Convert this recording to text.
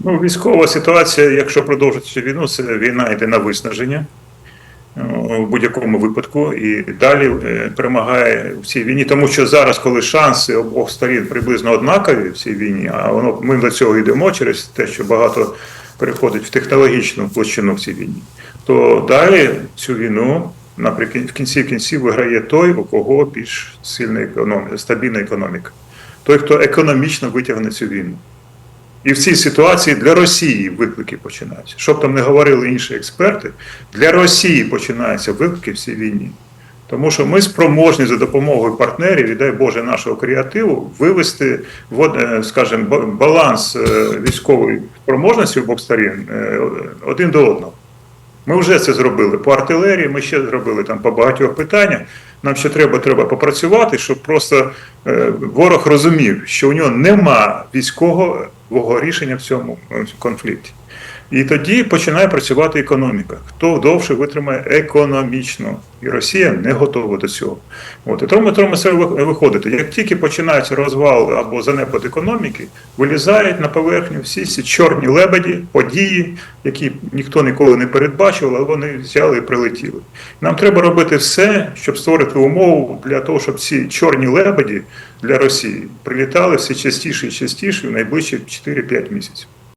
Ну, військова ситуація, якщо продовжити війну, це війна йде на виснаження е, в будь-якому випадку і далі е, перемагає в цій війні, тому що зараз, коли шанси обох сторін приблизно однакові в цій війні, а воно ми до цього йдемо через те, що багато переходить в технологічну площину в цій війні, то далі цю війну наприкінці в кінці кінців виграє той, у кого більш сильна економіка, стабільна економіка, той, хто економічно витягне цю війну. І в цій ситуації для Росії виклики починаються. Щоб там не говорили інші експерти, для Росії починаються виклики в цій війні. Тому що ми спроможні за допомогою партнерів, і дай Боже, нашого креативу, вивести, е, скажімо, баланс е, військової спроможності обох сторін е, один до одного. Ми вже це зробили по артилерії, ми ще зробили там по багатьох питаннях. Нам ще треба, треба попрацювати, щоб просто ворог розумів, що у нього нема військового рішення в цьому е, конфлікті. І тоді починає працювати економіка. Хто довше витримає економічно, і Росія не готова до цього. От і тому тому це виходити. Як тільки починається розвал або занепад економіки, вилізають на поверхню всі ці чорні лебеді, події, які ніхто ніколи не передбачив, але вони взяли і прилетіли. Нам треба робити все, щоб створити умову для того, щоб ці чорні лебеді для Росії прилітали все частіше і частіше в найближчі 4-5 місяців.